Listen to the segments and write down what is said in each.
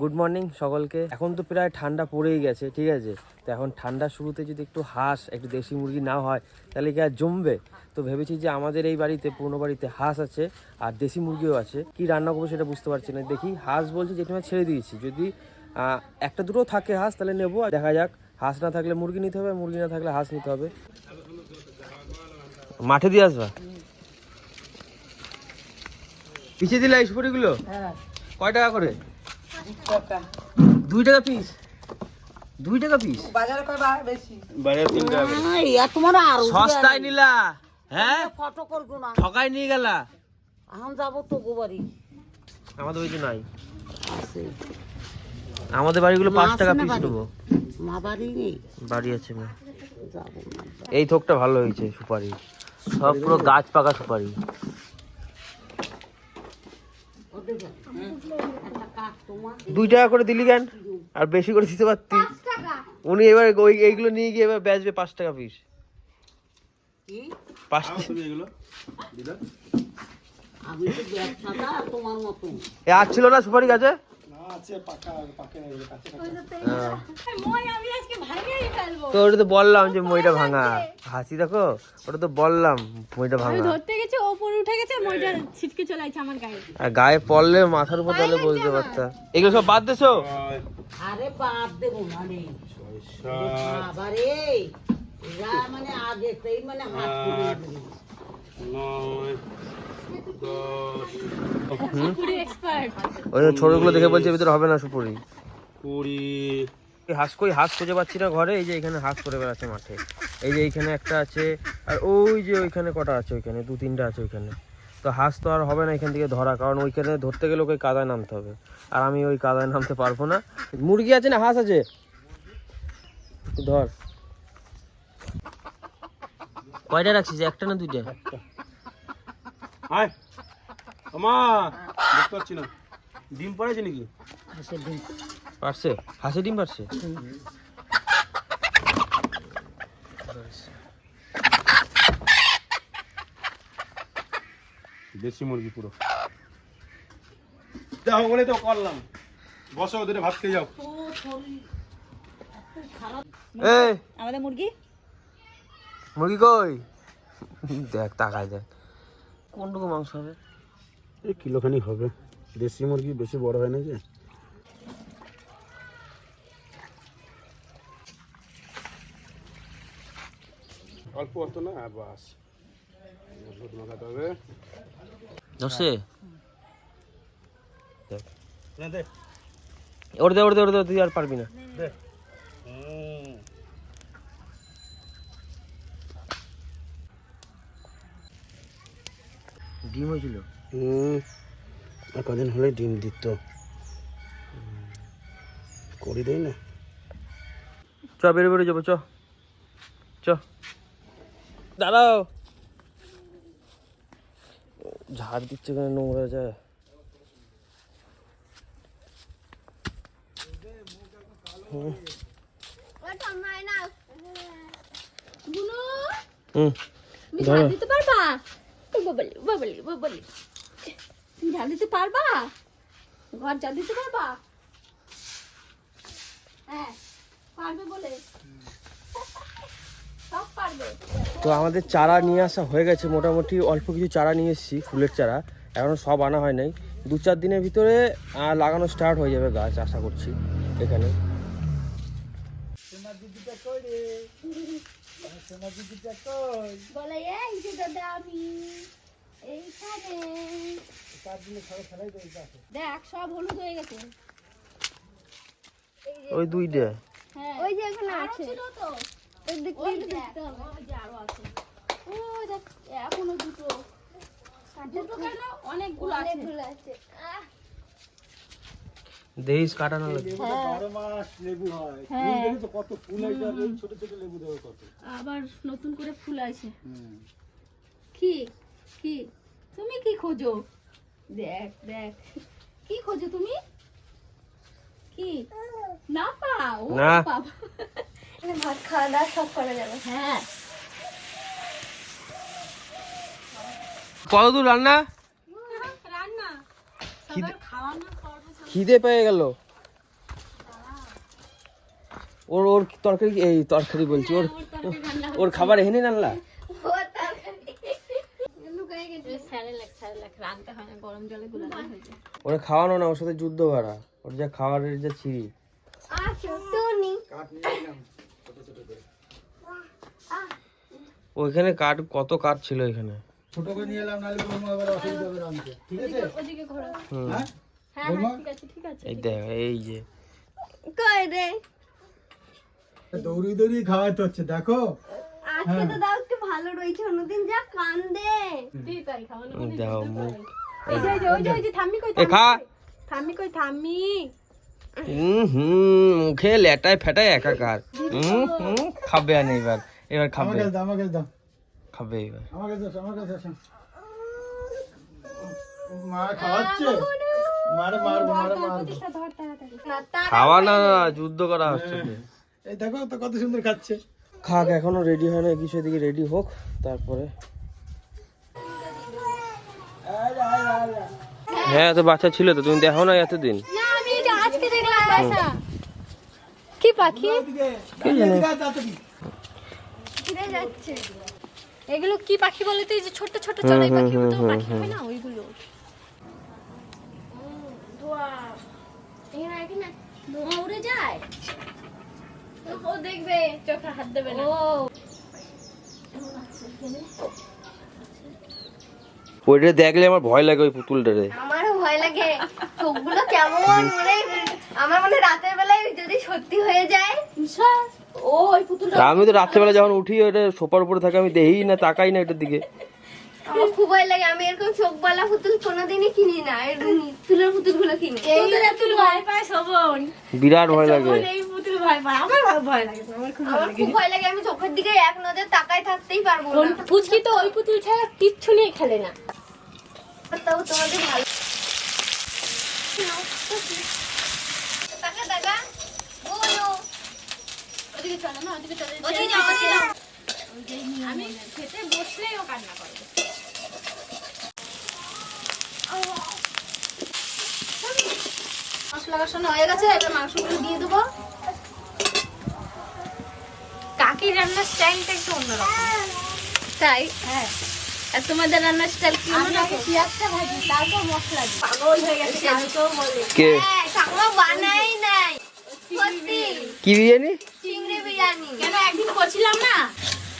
Good morning সকলকে। এখন তো প্রায় ঠান্ডা পড়েই গেছে ঠিক আছে? তো এখন ঠান্ডার শুরুতে যদি একটু হাঁস একটু দেশি মুরগি না হয় তাহলে কি আর জমবে? তো ভেবেছি যে আমাদের এই বাড়িতে পুরনো বাড়িতে হাঁস আছে আর দেশি মুরগিও আছে। কি রান্না করব সেটা বুঝতে পারছি না। দেখি হাঁস বলছি যেটা ছেড়ে দিয়েছি। যদি একটা দুটো থাকে হাঁস তাহলে নেব। আর দেখা যাক হাঁস না থাকলে মুরগি নিতে হবে মুরগি না থাকলে হাঁস নিতে হবে। মাঠে দিয়ে আসবা? পিছিয়ে দিলে এই সুপারিগুলো? হ্যাঁ। কয় টাকা করে? দুই টাকা পিস দুই টাকা পিস বাজারে কয় বেশি? বাজার তিন টাকা ইয়া তোমার আর সস্তায় নিলা হ্যাঁ? ফটো করব না। ঠকাই নিয়ে গেলা। এখন যাব তো গোবারি আমাদের ওই যে নাই। আমাদের বাড়িগুলো পাঁচ টাকা পিস বাড়ি? নেব। মা বাড়ি নেই? বাড়ি আছে মা। না। এই থোকটা ভালো হয়েছে সুপারি। সব পুরো গাছ পাকা সুপারি। দুই টাকা করে দিলি কেন? আর বেশি করে দিতে পারতি। উনি এবার ওই এইগুলো নিয়ে গিয়ে এবার বেচবে পাঁচ টাকা পিস আর ছিল না সুপারি গাছে। তো ওটা তো বললাম যে মইটা ভাঙা। হাসি দেখো ওটা তো বললাম মইটা ভাঙা। ধরতে গেছে ওপরে উঠে গেছে মইটা ছিটকে চলে আছে আমার গায়ে। আর গায়ে পড়লে মাথার উপর তাহলে বলতে পারতা। এগুলো সব বাদ দেছো? আরে বাদ দেবো না রে এরা মানে মানে হাত ওই ছোটগুলো দেখে বলছে ভিতরে হবে না সুপুরি। কুড়ি। হাঁস কই? হাঁস খুঁজে পাচ্ছি না ঘরে এই যে এখানে হাঁস করে বেড়াচ্ছে মাঠে। এই যে এইখানে একটা আছে আর ওই যে ওইখানে কটা আছে ওইখানে দু তিনটা আছে ওইখানে। তো হাঁস তো আর হবে না এখান থেকে ধরা কারণ ওইখানে ধরতে গেলে ওই কাদায় নামতে হবে। আর আমি ওই কাদায় নামতে পারব না। মুরগি আছে না? হাঁস আছে? ধর। কয়টা রাখছিস একটা না দুইটা? আয়। আমা দেখতে পাচ্ছি না। ডিম পড়েছে নাকি? পারছে ডিম। পারছে দেশি মুরগি পুরো। যাও বলে তো করলাম। বসো ওদের ভাত খেয়ে যাও। এই। আমাদের মুরগি? মুরগি কই? দেখ তাকায় দেখ। কোনটুকু মাংস হবে। এই কিলোখানি হবে। দেশি মুরগি বেশি বড় হয় না যে অল্প অল্প না বাস। মাখাতে হবে। ধরছে ওর দে ওর দে ওর দে তুই আর পারবি না। দে হুম। ডিম হয়েছিল? হুম আর কদিন হলে ডিম দিত। করে দেই না। চ বেরো বেরো যাব চ। চ। দাঁড়াও। ঝাড় দিচ্ছে কেন নোংরা যায়? হুম ধরো। দিতে পারবা? তুমি দিতে পারবা? ঘর দিতে পারবা? হ্যাঁ তো আমাদের চারা নিয়ে আসা হয়ে গেছে। মোটামুটি অল্প কিছু চারা নিয়ে এসেছি, ফুলের চারা। এখনও সব আনা হয় নাই। দু চার দিনের ভিতরে লাগানো স্টার্ট হয়ে যাবে গাছ, আশা করছি, এখানে। বলে এই যে দাদা আমি এইখানে। দেখ সব হলুদ হয়ে গেছে। ওই দুইটা। হ্যাঁ ওই যে এখানে আছে। ছিল তো। ওই দেখ ওই দেখ ওই যে আরও আছে। ওই দেখ এখনও দুটো। দুটো কেন? অনেকগুলো আছে। অনেকগুলো আছে। দেহিস কাটা না লাগে বারো মাস লেবু তো কত ফুল ছোট ছোট লেবু দেবে কত আবার নতুন করে ফুল আছে। কি? কি? তুমি কি খোঁজো? দেখ দেখ। কি খোঁজো তুমি? কি? না পাও না। ভাত খাওয়া দাওয়া সব করা যাবে। হ্যাঁ। কত দূর রান্না। রান্না খিদে পেয়ে গেল। ওর ওর তরকারি এই তরকারি বলছি ওর ওর খাবার এনে আনলা? ওরা খাওয়ানো না ওর সাথে যুদ্ধ করা ওর যা খাবারের যা ছিঁড়ি ওইখানে কাঠ কত কাঠ ছিল এখানে? ছোট করে নিয়ে এলাম নাহলে অসুবিধা হবে ঠিক আছে? ওদিকে হ্যাঁ? বৌমা? ঠিক আছে এই দেখ এই যে। কই রে? দৌড়ি দৌড়ি খাওয়াতে হচ্ছে দেখো। আজকে তো দাও একটু ভালো রয়েছে অন্যদিন যা কান্দে। তুই তাই খাওয়ানো এই মুখ। এই যে ওই যে ওই যে থাম্মি কই খা। থাম্মি কই থাম্মি হুম হুম মুখে লেটায় ফেটায় একাকার। হুম হুম খাবে আর এবার এবার আমার খাবে কাছে দাও আমার কাছে দাও। খাবে এবার আমার কাছে আসো আমার মা খাওয়াচ্ছে? মারে মারবো মারে মারবো খাওয়া না না, যুদ্ধ করা হচ্ছে এই দেখো তো কত সুন্দর খাচ্ছে। খাক এখনও রেডি হয় না কিছু এদিকে রেডি হোক তারপরে। হ্যাঁ তো বাচ্চা ছিল তো তুমি দেখো না এতদিন। না আমি এটা আজকে দেখলাম বাসা কি পাখি? এগুলো কি পাখি বলে তো এই যে ছোট ছোট চড়াই পাখি হয় না? ওইগুলো। এখানে এখানে ধোঁয়া উড়ে যায়? ও দেখবে চোখে হাত দেবে না। ওইটা দেখলে আমার ভয় লাগে ওই পুতুলটারে। আমারও ভয় লাগে। চোখগুলো কেমন মানে আমার মানে রাতের বেলায় যদি সত্যি হয়ে যায়। ও ওই পুতুলটা আমি তো রাত্রেবেলা যখন উঠি ওটা সোফার উপরে থাকে আমি দেখি না তাকাই না এটার দিকে। আমার খুব ভয় লাগে আমি এরকম চোখবালা পুতুল কোনোদিনই কিনি না তুলোর পুতুলগুলো কিনি। এই পুতুল ভয়? পায় শোভন। বিরাট ভয় লাগে। এই পুতুল ভয় পায়। আমার ভয় লাগে আমার খুব ভয় লাগে। আমি চোখের দিকে এক নজর তাকায় থাকতেই পারব না। পুচকি তো ওই পুতুল ছাড়া কিচ্ছু নিয়ে খেলে না। তাও তোমাদের ভালো। টাকা বলো। ওদিকে চলো না ওদিকে চলো। ওদিকে যাও। আমি খেতে বসলেই ও কান্না করে। মশলা কষানো হয়ে গেছে এবার মাংসগুলো দিয়ে দেবো। কাকির রান্নার স্টাইলটা একটু অন্যরকম। তাই? হ্যাঁ। আর তোমাদের রান্নার স্টাইল কি আমি পেঁয়াজটা ভাজি তারপর মশলা দিই। পাগল হয়ে গেছে বলে। কে? হ্যাঁ কাকমা বানাই নাই। সত্যি। কি বিরিয়ানি? চিংড়ি বিরিয়ানি। কেন একদিন করছিলাম না?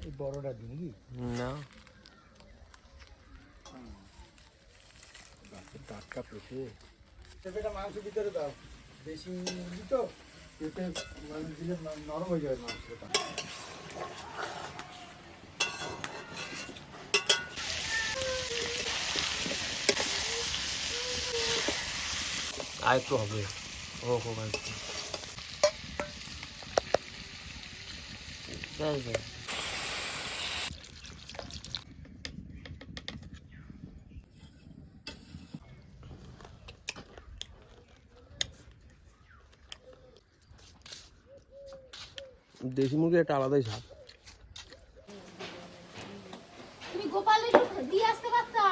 এই বড়টা দিন কি না টাটকা পেঁপে পেঁপেটা মাংস ভিতরে দাও বেশি মুরগি তো পেঁপে মানে দিলে ন- নরম হয়ে যাবে মাংসটা আর একটু হবে হোক হোক আর দেশি মুরগির একটা আলাদাই স্বাদ। তুমি গোপাল দিয়ে আসতে পারতা?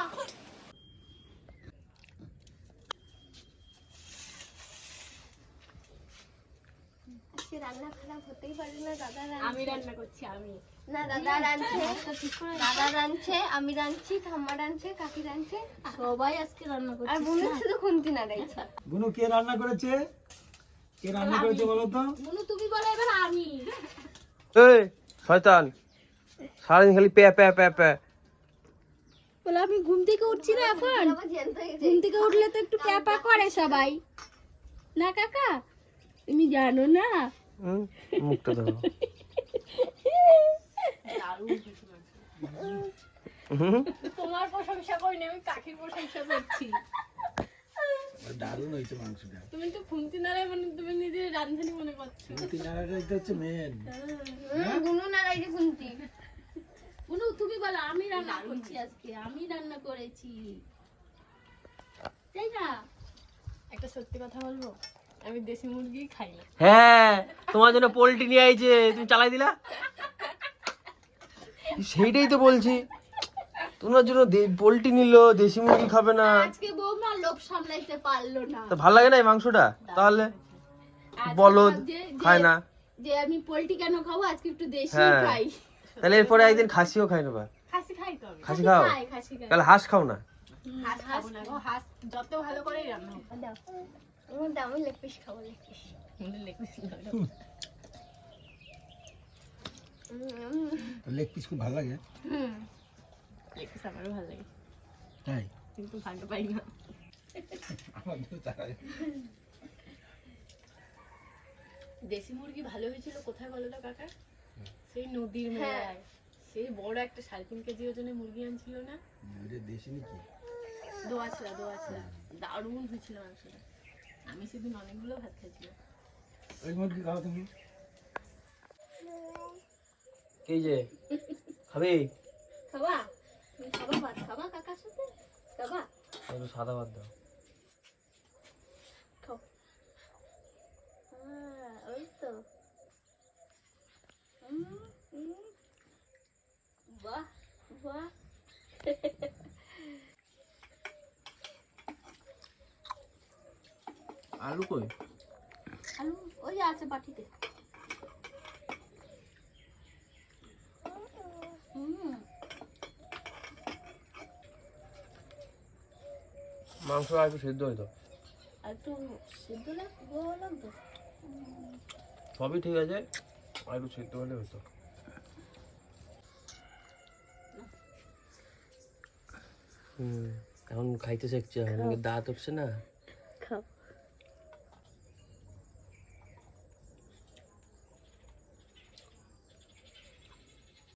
রান্না খারাপ হতেই পারে না দাদা আমি রান্না করছি আমি। না দাদা রাঁধছে। দাদা রাঁধছে আমি রাঁধছি ঠাম্মা রাঁধছে কাকি রাঁধছে। সবাই আজকে রান্না আর করছি বোনের শুধু খুন্তি না রয়েছে বুনু কে রান্না করেছে? কে রান্না করেছে বলো তো? বলু তুমি বলো এবার আমি। এই শয়তান। সারাদিন খালি প্যা প্যা প্যা প্যা। বলে আমি ঘুম থেকে উঠছি না এখন। ঘুম থেকে উঠলে তো একটু ক্যাপা করে সবাই। না কাকা? তুমি জানো না? মুখটা ধরো। তোমার প্রশংসা করিনি আমি কাকির প্রশংসা করছি। দারুণ হয়েছে মাংসটা। তুমি তো খুন্তি নাড়াই মানে তুমি নিজে রান্ধনি মনে করছ। তিন আড়াইটা হচ্ছে মেন গুনু নাড়াই যে খুন্তি। অনু তুমি বলো আমি রান্না করছি আজকে আমি রান্না করেছি। তাই না? একটা সত্যি কথা বলব আমি দেশি মুরগি খাই না। হ্যাঁ তোমার জন্য পোল্ট্রি নিয়ে আইছে তুমি চালাই দিলা? সেইটাই তো বলছি। তোমার জন্য পোল্ট্রি নিল দেশি মুরগি খাবে না। আজকে বৌমা লোভ সামলাইতে পারল না। তো ভালো লাগে না এই মাংসটা? তাহলে বলদ খায় না। যে আমি পোল্ট্রি কেন খাব? আজকে একটু দেশি হ্যাঁ। খাই। তাহলে এরপরে একদিন খাসিও খাই নেবা। খাসি খাই তো খাসি খাও? খাই খাসি খাই। তাহলে হাঁস খাও না? হাঁস খাব না হাঁস যত ভালো করেই রান্না দাও। আমার দাম লেগ পিস খাব লেগ পিস। লেগ পিস খুব ভালো লাগে। লেগ আমারও ভালো লাগে। তাই? কিন্তু পাই না। দেশি মুরগি ভালো হয়েছিল কোথায় বলো তো কাকা? সেই নদীর মেলায় সেই বড় একটা সাড়ে তিন কেজি ওজনের মুরগি আনছিল না? দেশি নাকি? দোয়াছলা দোয়াছলা দারুণ হয়েছিল মাংসটা। আমি সেদিন অনেকগুলো ভাত খাইছিলাম। ওই মুরগি খাও তুমি। এই যে? খাবে? খাবা? খাবা ভাত খাবা কাকার সাথে? খাবা? একটু সাদা ভাত দাও। খাও। হ্যাঁ, ওই তো। বাহ বাহ। আলু কই? আলু ওই আছে বাটিতে হুম মাংস আর একটু সিদ্ধ হইতো। একটু সিদ্ধ লাগতো লাগতো সবই ঠিক আছে আর একটু সিদ্ধ হলে হইতো। হুম এখন খাইতে শিখছে দাঁত উঠছে না?